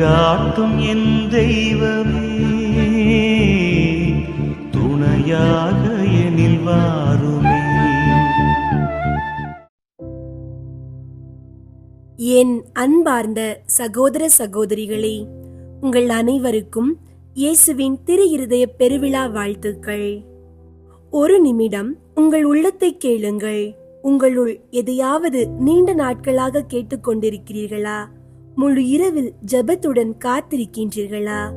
வழிகாட்டும் என் தெய்வமே. துணையாக எனில் வாருமே. என் அன்பார்ந்த சகோதர சகோதரிகளே உங்கள் அனைவருக்கும் இயேசுவின் திரு இருதய பெருவிழா வாழ்த்துக்கள். ஒரு நிமிடம் உங்கள் உள்ளத்தை கேளுங்கள். உங்களுள் எதையாவது நீண்ட நாட்களாக கேட்டுக்கொண்டிருக்கிறீர்களா? முழு இரவில் ஜெபத்துடன் காத்திருக்கின்றீர்களா?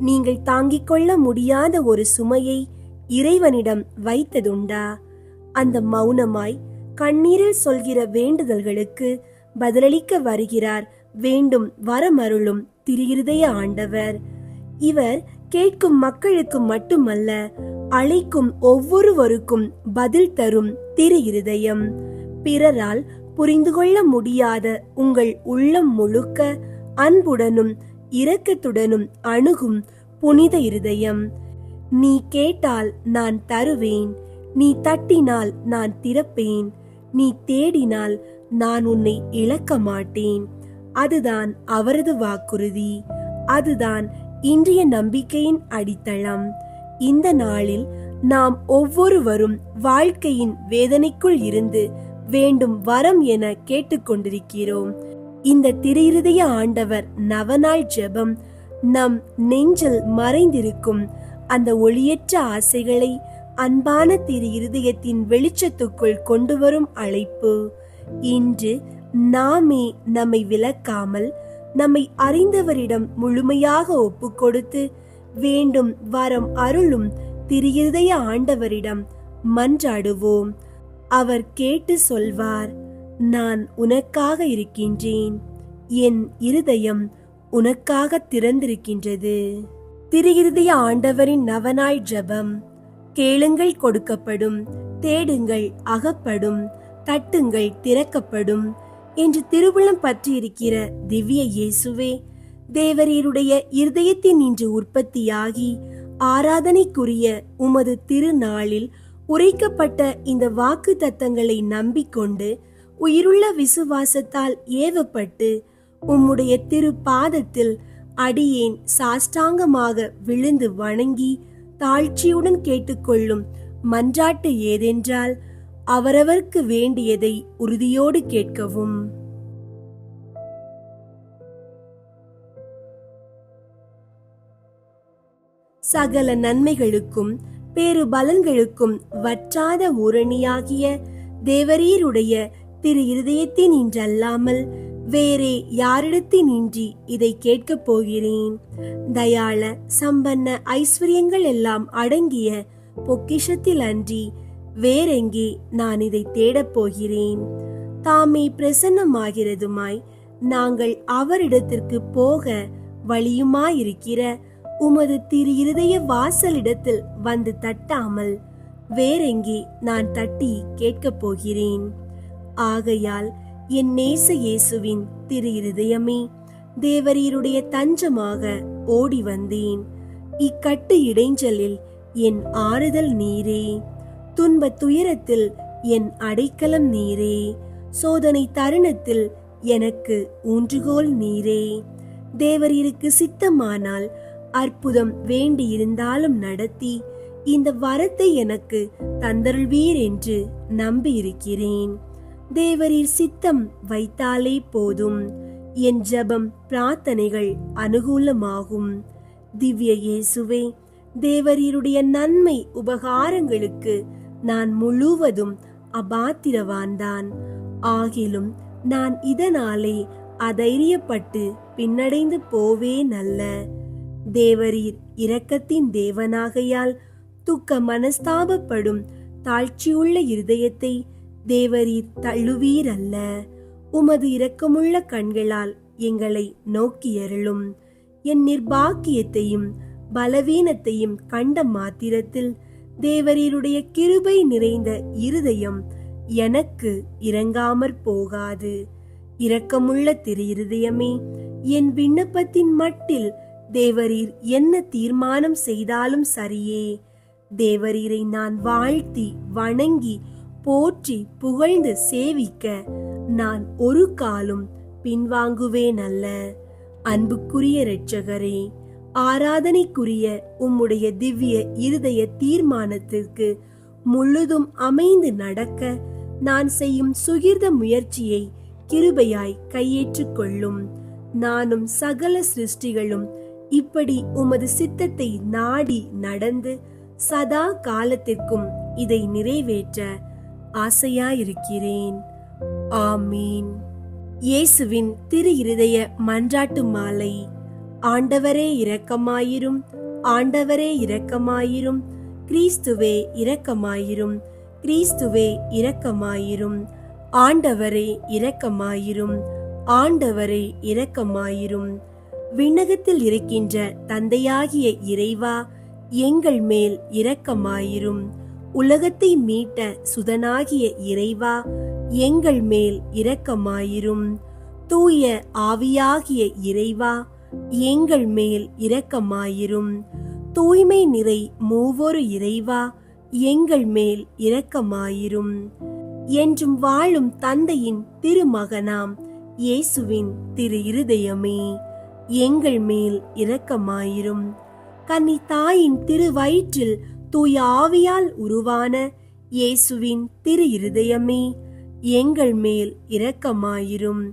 நீங்கள் தாங்கிக் கொள்ள முடியாத ஒரு சுமையை இறைவனிடம் வைத்ததுண்டா? அந்த மௌனமாய் கண்ணீரில் சொல்கிற வேண்டுதல்களுக்கு பதிலளிக்க வருகிறார் வேண்டும் வரமருளும் திருகிருதய ஆண்டவர். இவர் கேட்கும் மக்களுக்கு மட்டுமல்ல அழைக்கும் ஒவ்வொருவருக்கும் பதில் தரும் திரு இருதயம் பிறரால் புரிந்து கொள்ள முடியாத உங்கள் உள்ளம் முழுக்க அன்புடனும் இரக்கத்துடனும் அணுகும் புனித இருதயம். நீ கேட்டால் நான் தருவேன். நீ தட்டினால் நான் திறப்பேன். நீ தேடினால் நான் உன்னை இழக்க மாட்டேன். அதுதான் அவரது வாக்குறுதி. அதுதான் இன்றைய நம்பிக்கையின் அடித்தளம். இந்த நாளில் நாம் ஒவ்வொருவரும் வாழ்க்கையின் வேதனைக்குள் இருந்து வேண்டும் வரம் என கேட்டுக்கொண்டிருக்கிறோம். இந்த திரையிருதய ஆண்டவர் நவநாள் ஜெபம் நம் நெஞ்சில் மறைந்திருக்கும் அந்த ஒளியற்ற ஆசைகளை அன்பான திரு இருதயத்தின் வெளிச்சத்துக்குள் கொண்டு வரும் அழைப்பு. இன்று நாமே நம்மை விளக்காமல் நம்மை அறிந்தவரிடம் முழுமையாக ஒப்புக்கொடுத்து வேண்டும் வரம் அருளும் திரு இருதய ஆண்டவரிடம் மன்றாடுவோம். அவர் கேட்டு சொல்வார் நான் உனக்காக இருக்கின்றேன். என் இருதயம் உனக்காக திறந்திருக்கின்றது. திரு ஆண்டவரின் நவனாய் ஜபம். கேளுங்கள் கொடுக்கப்படும் தேடுங்கள் அகப்படும் தட்டுங்கள் திறக்கப்படும் என்று திருவுளம் பற்றியிருக்கிற திவ்ய இயேசுவே தேவரீருடைய இருதயத்தின் இன்று உற்பத்தியாகி ஆராதனைக்குரிய உமது திருநாளில் உரைக்கப்பட்ட இந்த வாக்கு தத்தங்களை நம்பிக்கொண்டு உயிருள்ள விசுவாசத்தால் ஏவப்பட்டு உம்முடைய திரு பாதத்தில் அடியேன் சாஷ்டாங்கமாக விழுந்து வணங்கி தாழ்ச்சியுடன் கேட்டுக்கொள்ளும் மன்றாட்டு ஏதென்றால் அவரவர்க்கு வேண்டியதை உறுதியோடு கேட்கவும். சகல நன்மைகளுக்கும் பேறு பலன்களுக்கும் வற்றாத ஊரணியாகிய தேவரீருடைய திரு இருதயத்தின் இன்றல்லாமல் வேறே யாரிடத்தினின்றி இதை கேட்கப் போகிறேன். தயாள சம்பன்ன ஐஸ்வர்யங்கள் எல்லாம் அடங்கிய பொக்கிஷத்தில் அன்றி வேறெங்கே நான் இதை தேடப் போகிறேன். தாமே பிரசன்னமாகிறதுமாய் நாங்கள் அவரிடத்திற்கு போக வழியுமாயிருக்கிற உமது திரு இருதய வாசலிடத்தில் வந்து தட்டாமல் வேறெங்கே நான் தட்டி கேட்கப் போகிறேன். ஆகையால் என் நேச இயேசுவின் திரு இருதயமே தேவரீருடைய தஞ்சமாக ஓடி வந்தேன். இக்கட்டு இடைஞ்சலில் என் ஆறுதல் நீரே துன்ப துயரத்தில் என் அடைக்கலம் நீரே சோதனை தருணத்தில் எனக்கு ஊன்றுகோல் நீரே. தேவரீருக்கு சித்தமானால் அற்புதம் வேண்டியிருந்தாலும் நடத்தி இந்த வரத்தை எனக்கு தந்தருள்வீர் என்று நம்பியிருக்கிறேன். தேவரீர் சித்தம் வைத்தாலே போதும். என் ஜெபம் பிரார்த்தனைகள் அனுகூலமாகும். திவ்ய இயேசுவே தேவரீருடைய நன்மை உபகாரங்களுக்கு நான் முழுவதும் அபாத்திரவான்தான். ஆகிலும் நான் இதனாலே அதைரியப்பட்டு பின்னடைந்து போவேன் அல்ல. தேவரீர் இரக்கத்தின் தேவனாகையால் துக்க மனஸ்தாபப்படும் தாழ்ச்சியுள்ள இருதயத்தை தேவரீர் தள்ளுவீர் அல்ல உமது இரக்கமுள்ள கண்களால் எங்களை நோக்கியருளும். என் நிர்பாக்கியத்தையும் பலவீனத்தையும் கண்ட மாத்திரத்தில் தேவரீருடைய கிருபை நிறைந்த இருதயம் எனக்கு இறங்காமற் போகாது. இரக்கமுள்ள திரு இருதயமே என் விண்ணப்பத்தின் மட்டில் தேவரீர் என்ன தீர்மானம் செய்தாலும் சரியே. தேவரீரை நான் வாழ்த்தி வணங்கி போற்றி புகழ்ந்து சேவிக்க நான் ஒரு காலும் பின்வாங்குவேன் அல்ல அன்புக்குரிய இரட்சகரே ஆராதனைக்குரிய உம்முடைய திவ்ய இருதய தீர்மானத்திற்கு முழுதும் அமைந்து நடக்க நான் செய்யும் சுகிர்த முயற்சியை கிருபையாய் கையேற்றுக் கொள்ளும் நானும் சகல சிருஷ்டிகளும் இப்படி உமது சித்தத்தை நாடி நடந்து சதா காலத்திற்கும் இதை நிறைவேற்ற ஆசையாயிருக்கிறேன். ஆமீன். இயேசுவின் திரு இருதய மன்றாட்டு மாலை. ஆண்டவரே இரக்கமாயிரும் ஆண்டவரே இரக்கமாயிரும் கிறிஸ்துவே இரக்கமாயிரும் கிறிஸ்துவே இரக்கமாயிரும் ஆண்டவரே இரக்கமாயிரும் ஆண்டவரே இரக்கமாயிரும். விண்ணகத்தில் இருக்கின்ற தந்தையாகிய இறைவா எங்கள் மேல் இரக்கமாயிரும். உலகத்தை மீட்ட சுதனாகிய இறைவா எங்கள் மேல் இரக்கமாயிரும். தூய ஆவியாகிய இறைவா எங்கள் மேல் இரக்கமாயிரும். தூய்மை நிறை மூவொரு இறைவா எங்கள் மேல் இரக்கமாயிரும். என்றும் வாழும் தந்தையின் திருமகனாம் இயேசுவின் திரு இருதயமே எங்கள் மேல் இரக்கமாயிரும். கன்னி தாயின் திரு வயிற்றில் தூய ஆவியால் உருவான இயேசுவின் திரு இருதயமே எங்கள் மேல் இரக்கமாயிரும்.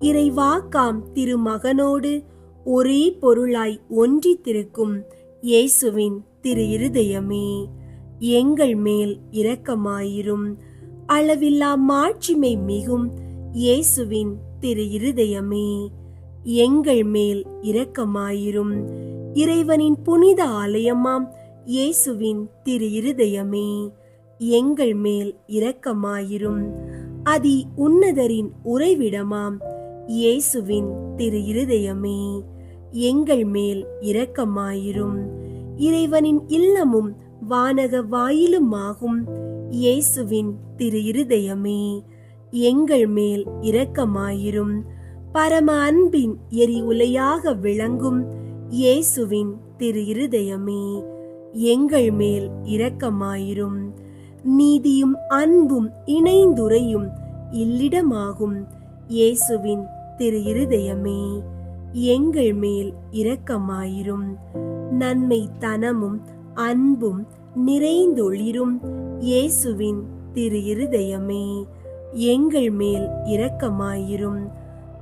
இறைவாக்காம் திருமகனோடு ஒரே பொருளாய் ஒன்றித்திருக்கும் இயேசுவின் திரு இருதயமே எங்கள் மேல் இரக்கமாயிரும். அளவில்லா மாட்சிமை மிகும் இயேசுவின் திரு இருதயமே எங்கள் மேல் இரக்கமாயிரும். இறைவனின் புனித ஆலயமாம் இயேசுவின் திரு இருதயமே எங்கள் மேல் இரக்கமாயிரும். அதி உன்னதரின் உறைவிடமாம் இயேசுவின் திரு இருதயமே எங்கள் மேல் இரக்கமாயிரும். இறைவனின் இல்லமும் வானக வாயிலுமாகும் இயேசுவின் திரு இருதயமே எங்கள் மேல் இரக்கமாயிரும். பரம அன்பின் எரி உலையாக விளங்கும் இயேசுவின் திரு இருதயமே எங்கள் மேல் இரக்கமாயிரும். நீதியும் அன்பும் இணைந்துரையும் இல்லிடமாகும் இயேசுவின் திரு இருதயமே எங்கள் மேல் இரக்கமாயிரும். நன்மை தனமும் அன்பும் நிறைந்தொளிரும் இயேசுவின் திரு இருதயமே எங்கள் மேல் இரக்கமாயிரும்.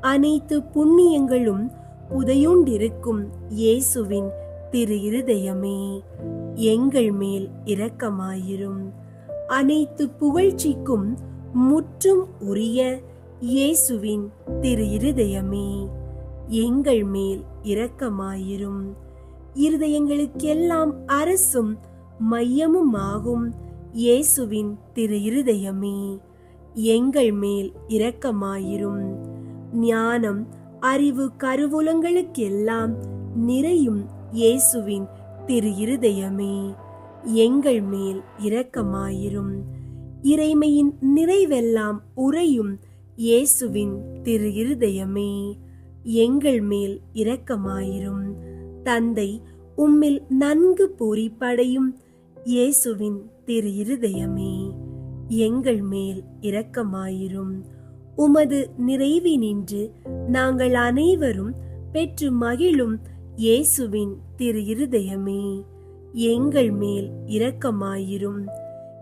அனைத்து புண்ணியங்களும் புதையுண்டிருக்கும் இயேசுவின் திரு இருதயமே எங்கள் மேல் இரக்கமாயிரும். அனைத்து புகழ்ச்சிக்கும் முற்றும் உரிய இயேசுவின் திரு இருதயமே எங்கள் மேல் இரக்கமாயிரும். இருதயங்களுக்கெல்லாம் அரசும் மையமுமாகும் இயேசுவின் திரு இருதயமே எங்கள் மேல் இரக்கமாயிரும். ஞானம் அறிவு கருவூலங்களுக்கெல்லாம் நிறையும் இயேசுவின் திரு இருதயமே எங்கள் மேல் இரக்கமாயிரும். இறைமையின் நிறைவெல்லாம் உறையும் இயேசுவின் திரு இருதயமே எங்கள் மேல் இரக்கமாயிரும். தந்தை உம்மில் நன்கு பூரிப்படையும் இயேசுவின் திரு இருதயமே எங்கள் மேல் இரக்கமாயிரும். உமது நிறைவினின்று நாங்கள் அனைவரும் பெற்று மகிழும் இயேசுவின் திரு இருதயமே எங்கள் மேல் இரக்கமாயிரும்.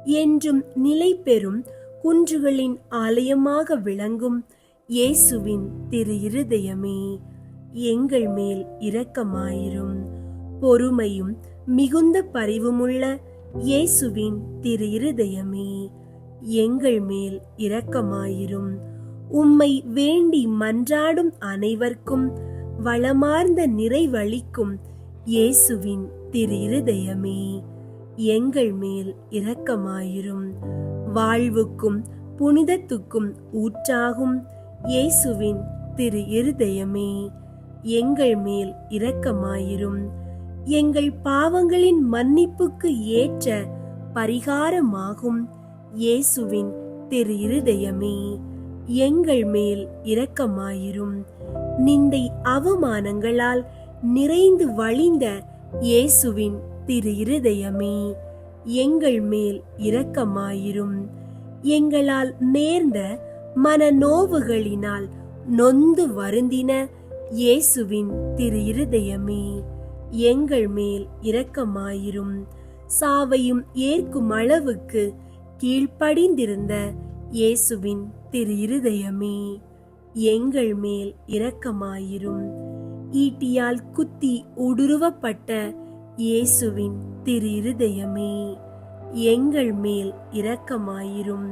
என்றும் நிலை பெறும் குன்றுகளின் ஆலயமாக விளங்கும் இயேசுவின் திரு இருதயமே எங்கள் மேல் இரக்கமாயிரும். பொறுமையும் மிகுந்த பரிவுமுள்ள இயேசுவின் திரு இருதயமே எங்கள் மேல் இரக்கமாயிரும். உம்மை வேண்டி மன்றாடும் அனைவர்க்கும் வளமார்ந்த நிறைவளிக்கும் இயேசுவின் திரு இருதயமே எங்கள் மேல் இரக்கமாயிரும். வாழ்வுக்கும் புனிதத்துக்கும் ஊற்றாகும் இயேசுவின் திரு இருதயமே எங்கள் மேல் இரக்கமாயிரும். எங்கள் பாவங்களின் மன்னிப்புக்கு ஏற்ற பரிகாரமாகும் இயேசுவின் திரு இருதயமே எங்கள் மேல் இரக்கமாயிரும். நிந்தை அவமானங்களால் நிறைந்து வழிந்த இயேசுவின் திரு இருதயமே எங்கள் மேல் இரக்கமாயிரும். எங்களால் நேர்ந்த மனநோவுகளினால் நொந்து வருந்தின இயேசுவின் திரு இருதயமே எங்கள் மேல் இரக்கமாயிரும். சாவையும் ஏற்கும் அளவுக்கு கீழ்ப்படிந்திருந்த இயேசுவின் திரு இருதயமே எங்கள் மேல் இரக்கமாயிரும். ஈட்டியால் குத்தி ஊடுருவப்பட்ட இயேசுவின் திரு இருதயமே எங்கள் மேல் இரக்கமாயிரும்.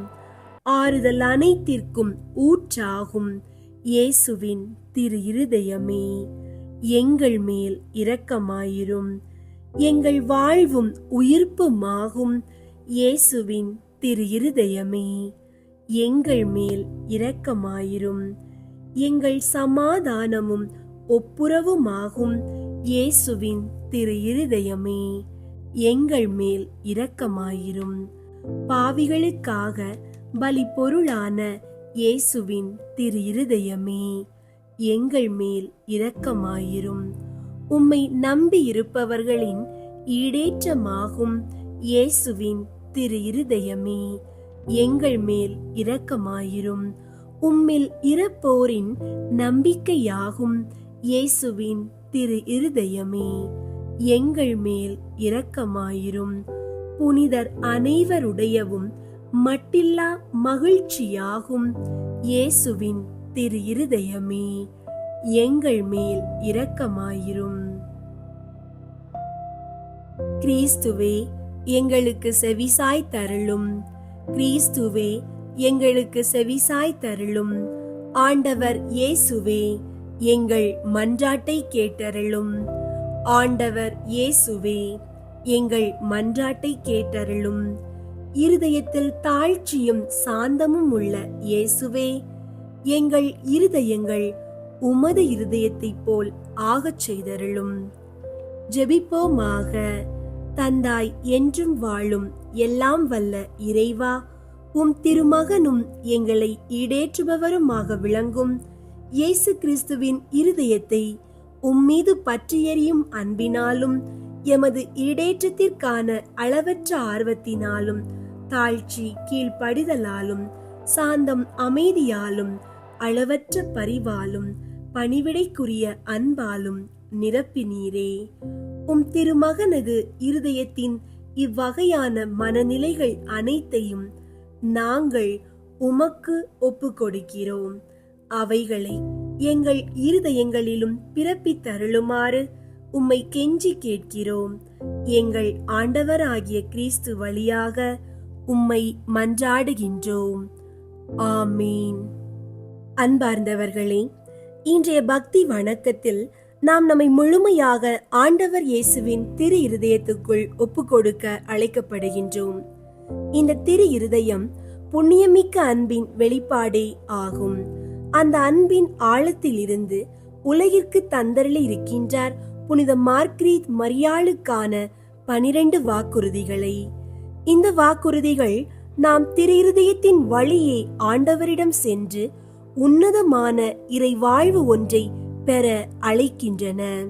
ஆறுதல் அனைத்திற்கும் ஊற்றாகும் இயேசுவின் திரு இருதயமே எங்கள் மேல் இரக்கமாயிரும். எங்கள் வாழ்வும் உயிர்ப்புமாகும் இயேசுவின் திரு இருதயமே எங்கள் மேல் இரக்கமாயிரும். எங்கள் சமாதானமும் ஒப்புரவுமாகும். இயேசுவின் திரு இருதயமே எங்கள் மேல் இரக்கமாயிரும். பாவிகளுக்காக பலி பொருளான இயேசுவின் திரு இருதயமே எங்கள் மேல் இரக்கமாயிரும். உம்மை நம்பியிருப்பவர்களின் ஈடேற்றமாகும் இயேசுவின் திரு இருதயமே எங்கள் மேல் இரக்கமாயிரும். உம்மில் இறப்போரின் நம்பிக்கையாகும். இயேசுவின் திரு இருதயமே எங்கள் மேல் இரக்கமாயிரும். புனிதர் அனைவருடையவும் மட்டில்லா மகிழ்ச்சியாகும். இயேசுவின் திரு இருதயமே எங்கள் மேல் இரக்கமாயிரும். கிறிஸ்துவே எங்களுக்கு செவிசாய் தருளும் கிறிஸ்துவே எங்களுக்கு செவிசாய் தருளும். ஆண்டவர் இயேசுவே எங்கள் மன்றாட்டை கேட்டருளும். ஆண்டவர் இயேசுவே எங்கள் மன்றாட்டை கேட்டருளும். இருதயத்தில் தாழ்ச்சியும் சாந்தமும் உள்ள இயேசுவே எங்கள் இருதயங்கள் உமது இருதயத்தைப் போல் ஆகச் செய்தருளும். ஜெபிப்போமாக. தந்தாய் என்றும் வாழும் எல்லாம் வல்ல இறைவா உம் திருமகனும் எங்களை ஈடேற்றுபவருமாக விளங்கும். இயேசு கிறிஸ்துவின் இருதயத்தை உம்மீது பற்றியறியும் அன்பினாலும் எமது ஈடேற்றத்திற்கான அளவற்ற ஆர்வத்தினாலும் தாழ்ச்சி கீழ்ப்படிதலாலும் சாந்தம் அமைதியாலும் அளவற்ற பரிவாலும் பணிவிடைக்குரிய அன்பாலும் நிரப்பினீரே. உம் திருமகனது இருதயத்தின் இவ்வகையான மனநிலைகள் அனைத்தையும் நாங்கள் உமக்கு ஒப்பு கொடுக்கிறோம் அவைகளை எங்கள் இருதயங்களிலும் பிறப்பித்தருளுமாறு உம்மை கெஞ்சி கேட்கிறோம். எங்கள் ஆண்டவராகிய கிறிஸ்து வழியாக உம்மை மன்றாடுகின்றோம். ஆமீன். அன்பார்ந்தவர்களே இன்றைய பக்தி வணக்கத்தில் நாம் நம்மை முழுமையாக ஆண்டவர் இயேசுவின் திரு இருதயத்துக்குள் ஒப்புக்கொடுக்க அழைக்கப்படுகின்றோம். இந்த திரு இருதயம் புண்ணியமிக்க அன்பின் வெளிப்பாடே ஆகும். அந்த அன்பின் ஆழத்தில் இருந்து உலகிற்கு தந்தரளி இருக்கின்றார் புனித மார்க்ரீத் மரியாளுக்கான பனிரெண்டு வாக்குறுதிகளை. இந்த வாக்குறுதிகள் நாம் திரு இருதயத்தின் வழியே ஆண்டவரிடம் சென்று உன்னதமான இறை வாழ்வு ஒன்றை பெற அழைக்கின்றன.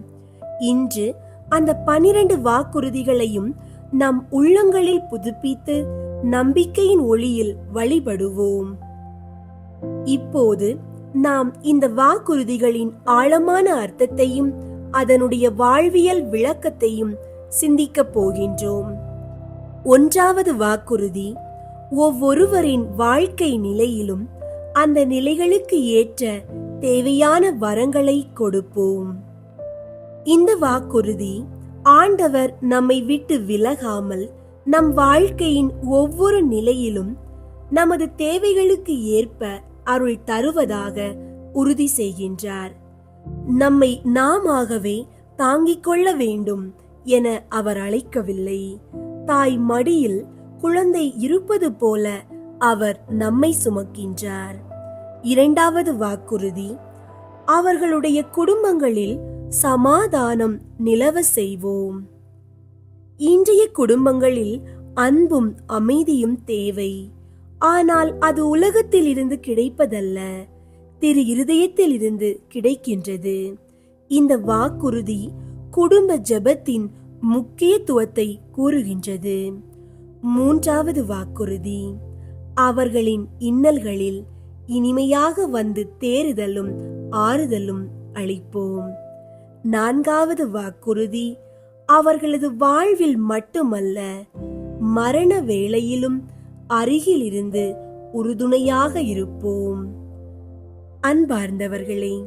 இன்று அந்த பனிரெண்டு வாக்குறுதிகளையும் நம் உள்ளங்களில் புதுப்பித்து நம்பிக்கையின் ஒளியில் வழிபடுவோம். இப்போது நாம் இந்த வாக்குறுதிகளின் ஆழமான அர்த்தத்தையும் அதனுடைய வாழ்வியல் விளக்கத்தையும் சிந்திக்கப் போகின்றோம். ஒன்றாவது வாக்குறுதி ஒவ்வொருவரின் வாழ்க்கை நிலையிலும் அந்த நிலைகளுக்கு ஏற்ற தேவையான வரங்களை கொடுப்போம். இந்த வாக்குறுதி ஆண்டவர் நம்மை விட்டு விலகாமல் நம் வாழ்க்கையின் ஒவ்வொரு நிலையிலும் நமது தேவைகளுக்கு ஏற்ப அருள் தருவதாக உறுதி செய்கின்றார். நம்மை நாமாகவே தாங்கிக் கொள்ள வேண்டும் என அவர் அழைக்கவில்லை. தாய் மடியில் குழந்தை இருப்பது போல அவர் நம்மை சுமக்கின்றார். இரண்டாவது வாக்குறுதி அவர்களுடைய குடும்பங்களில் சமாதானம் நிலவ செய்வோம். இன்றைய குடும்பங்களில் அன்பும் அமைதியும் தேவை. ஆனால் அது உலகத்தில் இருந்து கிடைப்பதல்ல திரு இருதயத்தில் இருந்து கிடைக்கின்றது. இந்த வாக்குறுதி குடும்ப ஜெபத்தின் முக்கியத்துவத்தை கூறுகின்றது. மூன்றாவது வாக்குறுதி அவர்களின் இன்னல்களில் இனிமையாக வந்து தேறுதலும் ஆறுதலும் அளிப்போம். நான்காவது வாக்குறுதி அவர்களது வாழ்வில் மட்டுமல்ல மரண வேளையிலும் அருகில் இருந்து உறுதுணையாக இருப்போம். அன்பார்ந்தவர்களே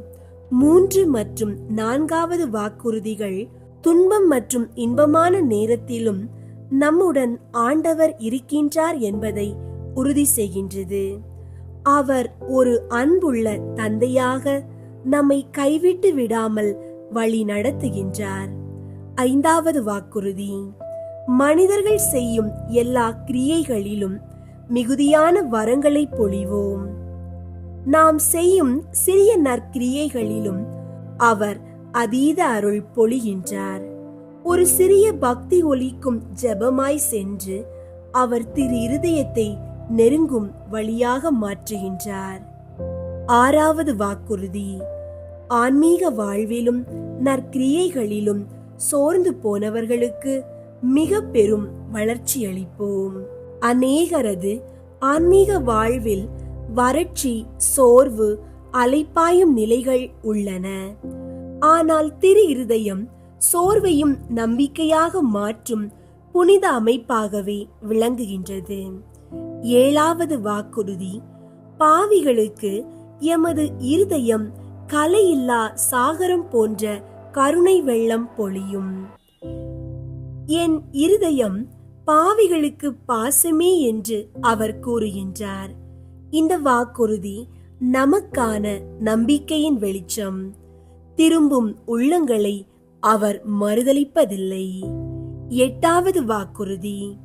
மூன்று மற்றும் நான்காவது வாக்குறுதிகள் துன்பம் மற்றும் இன்பமான நேரத்திலும் நம்முடன் ஆண்டவர் இருக்கின்றார் என்பதை உறுதி செய்கின்றது. அவர் ஒரு அன்புள்ள தந்தையாக நம்மை கைவிட்டு விடாமல் வழி நடத்துகின்றார். ஐந்தாவது வாக்குறுதி. மனிதர்கள் செய்யும் எல்லா கிரியைகளிலும் மிகுதியான வரங்களை பொழிவோம். நாம் செய்யும் சிறிய நற்கிரியைகளிலும் அவர் அதீத அருள் பொழிகின்றார். ஒரு சிறிய பக்தி ஒலிக்கும் ஜெபமாய் சென்று அவர் திரு இருதயத்தை நெருங்கும் வழியாக மாற்றுகின்றார். ஆறாவது வாக்குறுதி ஆன்மீக வாழ்விலும் நற்கிரியைகளிலும் சோர்ந்து போனவர்களுக்கு மிக பெரும் வளர்ச்சி அளிப்போம். அநேகரது ஆன்மீக வாழ்வில் வறட்சி சோர்வு அலைப்பாயும் நிலைகள் உள்ளன. ஆனால் திரு இருதயம் சோர்வையும் நம்பிக்கையாக மாற்றும் புனித அமைப்பாகவே விளங்குகின்றது. ஏழாவது வாக்குறுதி பாவிகளுக்கு எமது இருதயம் கலையில்லா சாகரம் போன்ற கருணை வெள்ளம் பொழியும். என் இருதயம் பாவிகளுக்கு பாசமே என்று அவர் கூறுகின்றார். இந்த வாக்குறுதி நமக்கான நம்பிக்கையின் வெளிச்சம். திரும்பும் உள்ளங்களை அவர் மறுதலிப்பதில்லை. எட்டாவது வாக்குறுதி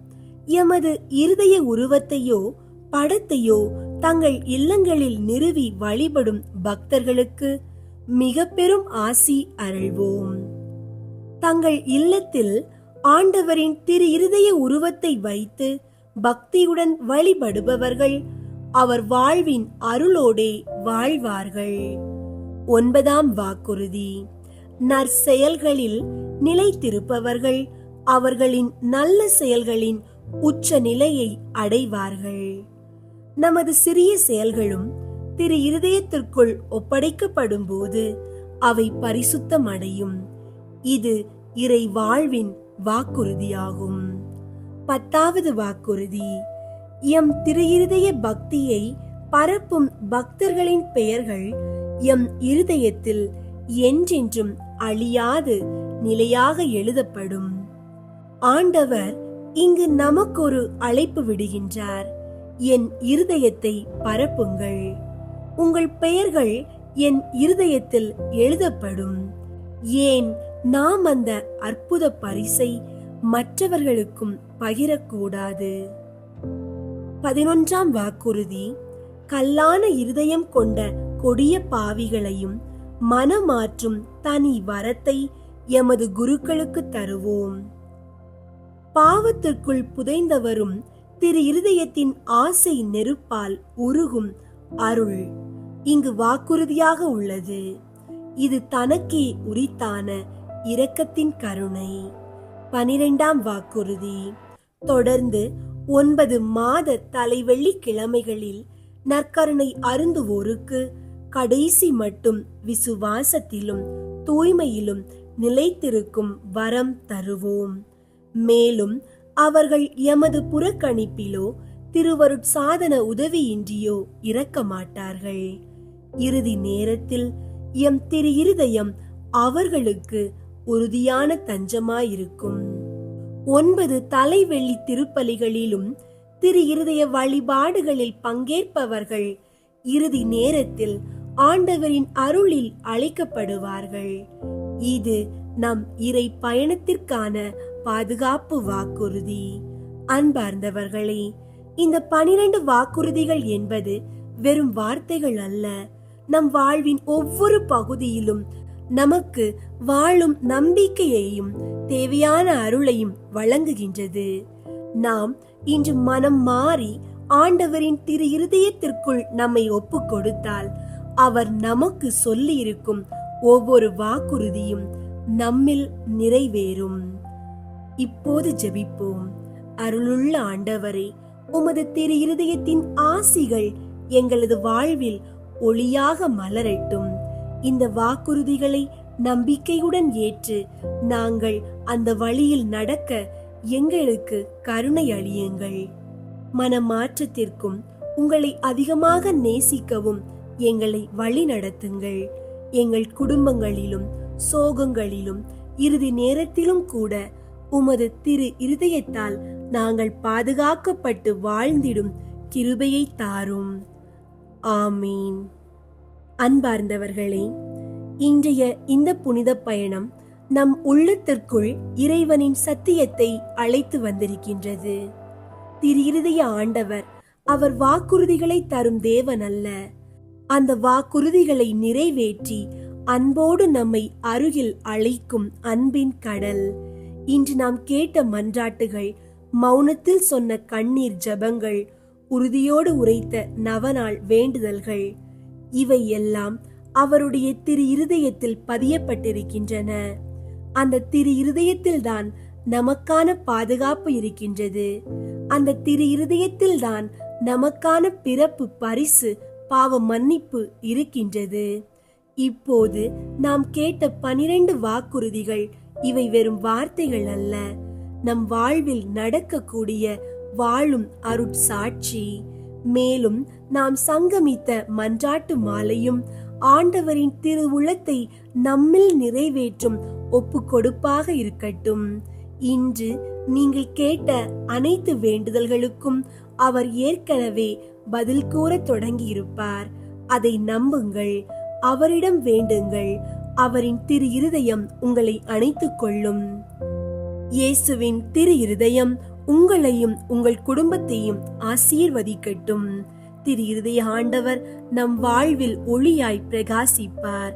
எமது இருதய உருவத்தையோ படத்தையோ தங்கள் இல்லங்களில் நிறுவி வழிபடும் பக்தர்களுக்கு மிக பெரும் ஆசி அருள்வோம். தங்கள் இல்லத்தில் ஆண்டவரின் திரு இருதய உருவத்தை வைத்து பக்தியுடன் வழிபடுபவர்கள் அவர் வாழ்வின் அருளோடே வாழ்வார்கள். ஒன்பதாம் வாக்குறுதி. நற்செயல்களில் நிலைத்திருப்பவர்கள் அவர்களின் நல்ல செயல்களின் உச்ச நிலையை அடைவார்கள். நமது சிறிய செயல்களும் திரு இருதயத்திற்குள் ஒப்படைக்கப்படும் போது அவை பரிசுத்தம் அடையும் இது இறை வாழ்வின் வாக்குறுதியாகும். பத்தாவது வாக்குறுதி. எம் திரு இருதய பக்தியை பரப்பும் பக்தர்களின் பெயர்கள் எம் இருதயத்தில் என்றென்றும் அழியாது நிலையாக எழுதப்படும். ஆண்டவர் இங்கு நமக்கொரு அழைப்பு விடுகின்றார். என் இருதயத்தை பரப்புங்கள். உங்கள் பெயர்கள் என் இருதயத்தில் எழுதப்படும். ஏன் நாம் அந்த அற்புத பரிசை மற்றவர்களுக்கும் பகிரக்கூடாது? பதினொன்றாம் வாக்குறுதி. கல்லான இருதயம் கொண்ட கொடிய பாவிகளையும் மனமாற்றும் தனி வரத்தை எமது குருக்களுக்கு தருவோம். பாவத்திற்குள் புதைந்தவரும் திரு இருதயத்தின் ஆசை நெருப்பால் உருகும் அருள் இங்கு வாக்குறுதியாக உள்ளது. இது தனக்கே உரித்தான இரக்கத்தின் கருணை. பனிரெண்டாம் வாக்குறுதி. தொடர்ந்து ஒன்பது மாத தலைவெள்ளி கிழமைகளில் நற்கருணை அருந்துவோருக்கு கடைசி மட்டும் விசுவாசத்திலும் தூய்மையிலும் நிலைத்திருக்கும் வரம் தருவோம். மேலும் அவர்கள் எமது புறக்கணிப்பிலோ திருவருட்சாதன உதவியின்றியோ இறக்க மாட்டார்கள் இறுதி நேரத்தில் எம் திரு இருதயம் அவர்களுக்கு உறுதியான தஞ்சமாயிருக்கும். ஒன்பது தலைவெள்ளி திருப்பலிகளிலும் திரு இருதய வழிபாடுகளில் பங்கேற்பவர்கள் இறுதி நேரத்தில் ஆண்டவரின் அருளில் அழைக்கப்படுவார்கள். இது நம் இறை பயணத்திற்கான பாதுகாப்பு வாக்குறுதி. அன்பார்ந்தவர்களே இந்த பனிரெண்டு வாக்குறுதிகள் என்பது வெறும் வார்த்தைகள் அல்ல. நம் வாழ்வின் ஒவ்வொரு பகுதியிலும் நமக்கு வாழும் நம்பிக்கையையும் தேவையான அருளையும் வழங்குகின்றது. நாம் இன்று மனம் மாறி ஆண்டவரின் திரு இருதயத்திற்குள் நம்மை ஒப்பு கொடுத்தால் அவர் நமக்கு சொல்லி இருக்கும் ஒவ்வொரு வாக்குறுதியும் நம்மில் நிறைவேறும். இப்போது ஜெபிப்போம். அருளுள்ள ஆண்டவரே உமது திரு இருதயத்தின் ஆசிகள் எங்களது வாழ்வில் ஒளியாக மலரட்டும். இந்த வாக்குறுதிகளை நம்பிக்கையுடன் ஏற்று நாங்கள் அந்த வழியில் நடக்க எங்களுக்கு கருணை அழியுங்கள் மனமாற்றத்திற்கும் உங்களை அதிகமாக நேசிக்கவும் எங்களை வழி நடத்துங்கள். எங்கள் குடும்பங்களிலும் சோகங்களிலும் இறுதி நேரத்திலும் கூட உமது திரு இருதயத்தால் நாங்கள் பாதுகாக்கப்பட்டு வாழ்ந்திடும் கிருபையை தாரும். ஆமீன். அன்பார்ந்தவர்களே இன்றைய இந்த புனித பயணம் நம் உள்ளத்திற்குள் இறைவனின் சத்தியத்தை அழைத்து வந்திருக்கின்றது. திரு இருதய ஆண்டவர் அவர் வாக்குறுதிகளை தரும் தேவன் அல்ல. அந்த வாக்குறுதிகளை நிறைவேற்றி அன்போடு நம்மை அருகில் அழைக்கும் அன்பின் கடல். இன்று நாம் கேட்ட மன்றாட்டுகள் மௌனத்தில் சொன்ன கண்ணீர் ஜபங்கள் உறுதியோடு உரைத்த நவநாள் வேண்டுதல்கள். இவை எல்லாம் அவருடைய திரு இருதயத்தில் பதியப்பட்டிருக்கின்றன. அந்த திரு இருதயத்தில் தான் நமக்கான பாதுகாப்பு இருக்கின்றது. அந்த திரு இருதயத்தில் தான் நமக்கான பிறப்பு பரிசு பாவ மன்னிப்பு இருக்கின்றது. இப்போது நாம் கேட்ட பனிரெண்டு வாக்குறுதிகள் இவை வெறும் வார்த்தைகள் அல்ல. நம் வாழ்வில் நடக்கக்கூடிய வாழும் அருட்சாட்சி. மேலும் நாம் சங்கமித்த மன்றாட்டு மாலையும் ஆண்டவரின் திருவுளத்தை நம்மில் நிறைவேற்றும் ஒப்பு கொடுப்பாக இருக்கட்டும். இன்று நீங்கள் கேட்ட அனைத்து வேண்டுதல்களுக்கும் அவர் ஏற்கனவே பதில் கூற தொடங்கியிருப்பார். அதை நம்புங்கள் அவரிடம் வேண்டுங்கள் அவரின் திரு இருதயம் உங்களை அணைத்துக் கொள்ளும் இயேசுவின் திரு இருதயம் உங்களையும் உங்கள் குடும்பத்தையும் ஆசீர்வதிக்கட்டும். திரு இருதய ஆண்டவர் நம் வாழ்வில் ஒளியாய் பிரகாசிப்பார்.